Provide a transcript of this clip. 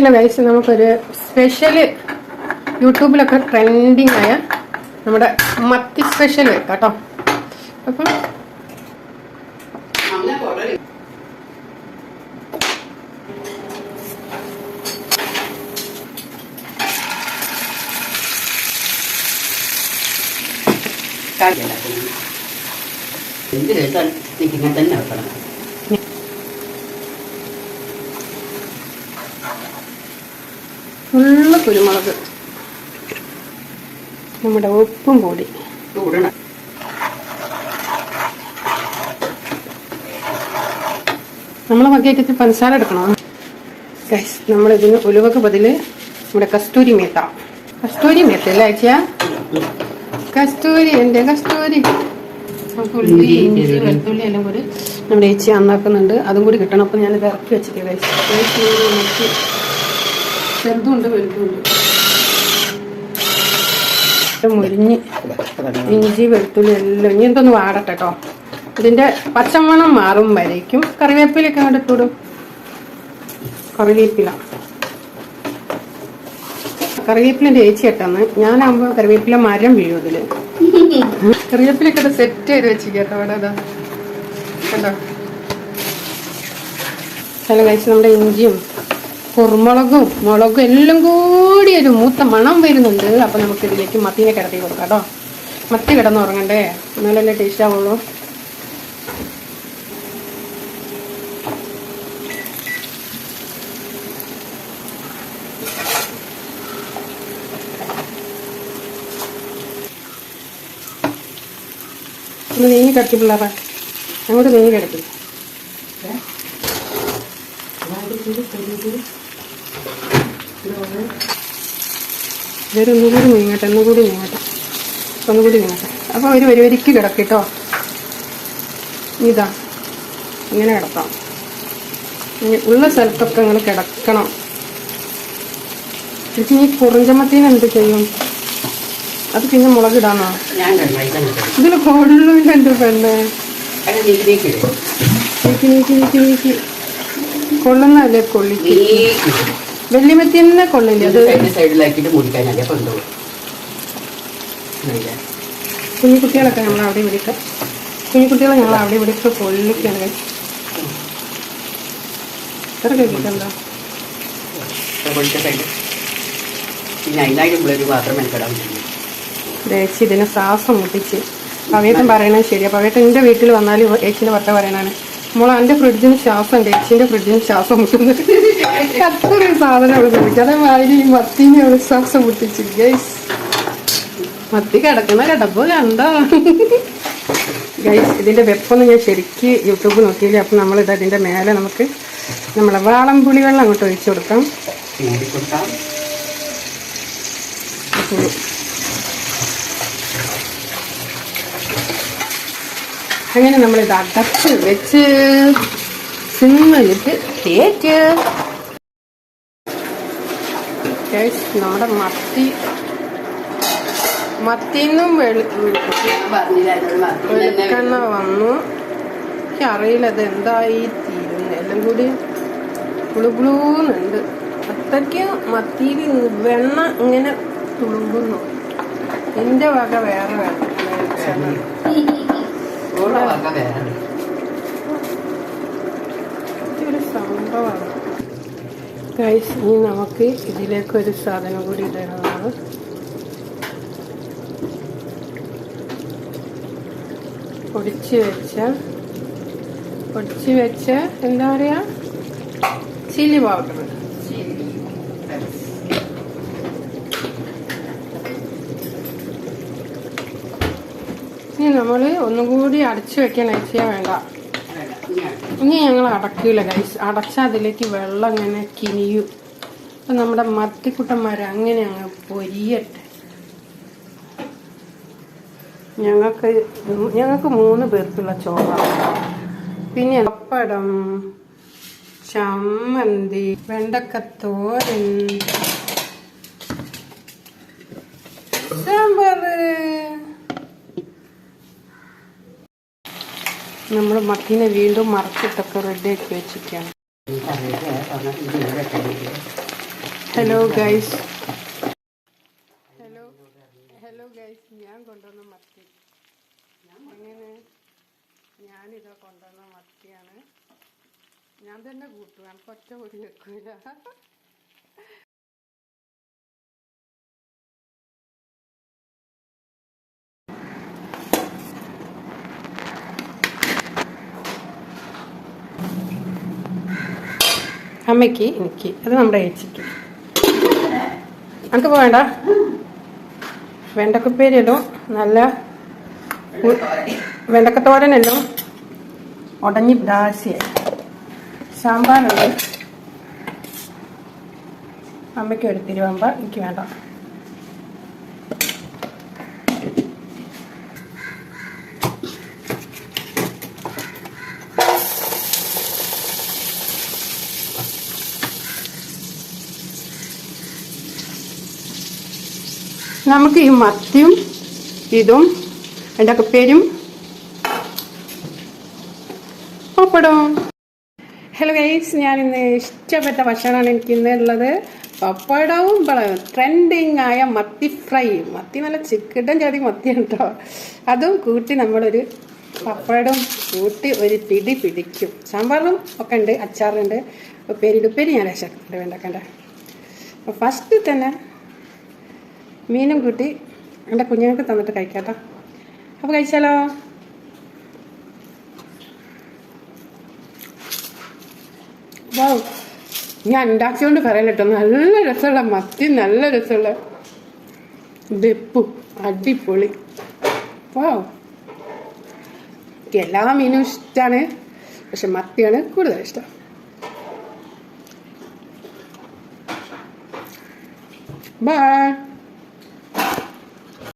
Hello guys നമുക്കൊരു special യൂട്യൂബിലൊക്കെ trending ആയ നമ്മുടെ മത്തി സ്പെഷ്യൽ വെക്കാം കേട്ടോ അപ്പം എന്ത് ഇങ്ങനെ തന്നെ വെക്കണം. കുരുമുളക്. നമ്മുടെ ഉപ്പും കൂടി. നമ്മൾ വകയറ്റത്തിൽ പഞ്ചസാര എടുക്കണോ? ഗൈസ് നമ്മളിതിന് ഉലുവക്ക് ബതിൽ നമ്മുടെ കസ്തൂരി മേത്ത. കസ്തൂരി മേത്ത അല്ലേ അയച്ചാ? കസ്തൂരി എന്റെ കസ്തൂരി? നമുക്ക് ഉള്ളി ഇഞ്ചി, ഇഞ്ചി വെളുത്തുള്ളി എല്ലാം കൂടി നമ്മുടെ ഏച്ചി അന്നാക്കുന്നുണ്ട് അതും കൂടി കിട്ടണം. അപ്പം ഞാനിത് ഇറക്കി വെച്ചിട്ട് ഗൈസ് ചെറുതുണ്ട് വലുതുണ്ട്. മുരിഞ്ഞ് ഇഞ്ചി വെളുത്തുള്ളി എല്ലാം ഇനി എന്തൊന്ന് വാടട്ടെ കേട്ടോ ഇതിന്റെ പച്ചമണം മാറും വരേക്കും. കറിവേപ്പിലൊക്കെ അങ്ങോട്ട് ഇട്ടുവിടും കറിവേപ്പില. കറിവേപ്പിലിന്റെ ഏച്ചി ഇട്ടെന്ന് ഞാനാകുമ്പോ കറിവേപ്പില മരം വീഴും അതിൽ. കറിവേപ്പിലൊക്കെ സെറ്റ് ചെയ്ത് വെച്ച് കേട്ടോ അവിടെ അതാ കണ്ടോ? ചില കഴിച്ച് നമ്മുടെ ഇഞ്ചിയും കുരുമുളകും മുളകും എല്ലാം കൂടി ഒരു മൂത്ത മണം വരുന്നുണ്ട്. അപ്പൊ നമുക്ക് ഇതിലേക്ക് മത്തിനെ കിടത്തി കൊടുക്കാം കേട്ടോ. മത്തി കിടന്നുറങ്ങണ്ടേ? എന്നാലല്ലേ ടേസ്റ്റ് ആവുള്ളൂ. നീങ്ങി കിടക്കും പിള്ളേരെ. അങ്ങോട്ട് നീങ്ങി കിടക്കി. ഒന്നുകൂടി നീങ്ങട്ടെ ഒന്നുകൂടി നീങ്ങട്ടെ. ഒന്നുകൂടി നീങ്ങട്ടെ. അപ്പോൾ ഒരു വരി വരിക്ക് കിടക്കിട്ടോ ഇതാ. ഇങ്ങനെ കിടക്കാം. ഇനി ഉള്ള സ്ഥലത്തൊക്കെ നിങ്ങൾ കിടക്കണം. ചേച്ചി ഈ കുറിഞ്ചമത്തിന് എന്ത് ചെയ്യും? അത് പിന്നെ മുളകിടാന്നോ ഇതിൽ കൊള്ളുമില്ല എന്റെ പെണ്ണ്. നീക്കി നീക്കി നീക്കി നീക്കി നീക്കി. കൊള്ളുന്നല്ലേ കൊള്ളിക്ക് വെള്ളിമത്തി തന്നെ കൊള്ളില്ല. അത് സൈഡ് സൈഡിലാക്കിയിട്ട് മുടിക്കാനല്ലേ കൊണ്ടുപോകും കുഞ്ഞു കുട്ടികളൊക്കെ നമ്മൾ അവിടെ വിളിക്കാം കുഞ്ഞു കുട്ടികളെ ഞങ്ങൾ അവിടെ വിളിച്ച് കൊള്ളിക്കാണ് എത്ര കഴിക്കണ്ടോ പാത്രം മെനക്കെടാൻ ചേച്ചി ഇതിനെ ശ്വാസം മുട്ടിച്ച്. പവേട്ടൻ പറയണത് ശരിയാ. പവേട്ടൻ എന്റെ വീട്ടിൽ വന്നാൽ ചേച്ചിന്റെ ഭർത്ത പറയണാണ് മോളെ എന്റെ ഫ്രിഡ്ജിന് ശ്വാസം ഉണ്ട് ഏച്ചിന്റെ ഫ്രിഡ്ജിന് ശ്വാസം മുട്ടുന്നത് അത്രയും സാധനം അവിടെ മുട്ടിച്ചു അതേമാതിരി ഈ മത്തിന് അവൾ ശ്വാസം മുട്ടിച്ചു. ഗൈസ് മത്തി കിടക്കുന്ന കിടപ്പ് കണ്ടോ? ഗൈസ് ഇതിന്റെ വെപ്പൊന്ന് ഞാൻ ശരിക്ക് യൂട്യൂബ് നോക്കിയില്ല. അപ്പം നമ്മളിത് അതിന്റെ മേലെ നമുക്ക് നമ്മളെ വാളം പുളി വെള്ളം അങ്ങോട്ട് ഒഴിച്ചു കൊടുക്കാം മൂടി കൊടുക്കാം അപ്പോൾ അങ്ങനെ നമ്മൾ ഇത് അടച്ച് വെച്ച് സിമ്മിലിട്ട് Guys, നമ്മുടെ മത്തി. മത്തിന്നും വെളുക്കെണ്ണ വന്നു. എനിക്ക് അറിയില്ല അത് എന്തായി തീരുന്നു എല്ലാം കൂടി പുളുപുളൂന്നുണ്ട്. അത്രയ്ക്ക് മത്തിയിൽ വെണ്ണ ഇങ്ങനെ തുളുമ്പുന്നു. എന്റെ വക വേറെ വേണം ഓളെ വക വേറെ ഒരു സംഭവമാണ് ഗൈസ് ഇനി നമുക്ക് ഇതിലേക്ക് ഒരു സാധനം കൂടി ഇടണമാണ് പൊടിച്ച് വെച്ച പൊടിച്ച് വെച്ച എന്താ പറയുക ചില്ലി പൗഡർ ഇനി നമ്മൾ ഒന്നും കൂടി അടച്ചു വെക്കാൻ ഏച്ചിയാ വേണ്ട. ഇനി ഞങ്ങൾ അടക്കൂല ഗൈസ് അടച്ചാൽ അതിലേക്ക് വെള്ളം ഇങ്ങനെ കിനിയും. അപ്പം നമ്മുടെ മത്തിക്കുട്ടന്മാർ അങ്ങനെ അങ്ങ് പൊരിയട്ടെ. ഞങ്ങൾക്ക് ഞങ്ങൾക്ക് മൂന്ന് പേർക്കുള്ള ചോറാണ് പിന്നെ പപ്പടം ചമ്മന്തി വെണ്ടക്കത്തോരൻ സാമ്പാറ്. നമ്മൾ മത്തിനെ വീണ്ടും മറച്ചിട്ടൊക്കെ റെഡിയാക്കി വെച്ചിരിക്കുകയാണ്. Hello guys hello hello guys ഞാൻ കൊണ്ടുവന്ന മത്തി. എങ്ങനെ? ഞാനിതാ കൊണ്ടുവന്ന മത്തിയാണ്. ഞാൻ തന്നെ കൂട്ടും. എനിക്ക് ഒറ്റ ഒരു അമ്മയ്ക്ക് എനിക്ക്. അത് നമ്മുടെ ഏച്ചിക്ക്. അനക്ക് പോകണ്ട വെണ്ടക്കപ്പേരിയല്ലോ. നല്ല വെണ്ടക്കത്തോരനല്ലോ. ഉടഞ്ഞി ദാസിയായി സാമ്പാറുണ്ട്. അമ്മയ്ക്ക് ഒരു തിരുവമ്പ എനിക്ക് വേണ്ട. നമുക്ക് ഈ മത്തിയും ഇതും എന്റെ പേരും പപ്പടവും ഹലോ ഗൈസ് ഞാൻ ഇന്ന് ഇഷ്ടപ്പെട്ട ഭക്ഷണമാണ് എനിക്ക് ഇന്ന് ഉള്ളത്. പപ്പടവും ട്രെൻഡിങ് ആയ മത്തി ഫ്രൈ മത്തി നല്ല ചിക്കട്ടൻ ചാടി മത്തി കേട്ടോ അതും കൂട്ടി നമ്മളൊരു പപ്പടം കൂട്ടി ഒരു പിടി പിടിക്കും. സാമ്പാറും ഒക്കെ ഉണ്ട് അച്ചാറുണ്ട്. ഉപ്പേരി ഞാൻ രക്ഷ വേണ്ട അപ്പോൾ ഫസ്റ്റ് തന്നെ മീനും കൂട്ടി എന്റെ കുഞ്ഞുങ്ങൾക്ക് തന്നിട്ട് കഴിക്കാട്ടോ. അപ്പോൾ കഴിച്ചാലോ? വൗ. ഞാൻ ഉണ്ടാക്കിയോണ്ട് പറയാൻ കേട്ടോ നല്ല രസമുള്ള മത്തി നല്ല രസമുള്ള വെപ്പു അടിപൊളി. വൗ. എല്ലാ മീനും ഇഷ്ടമാണ് പക്ഷെ മത്തിയാണ് കൂടുതൽ ഇഷ്ടം. ബൈ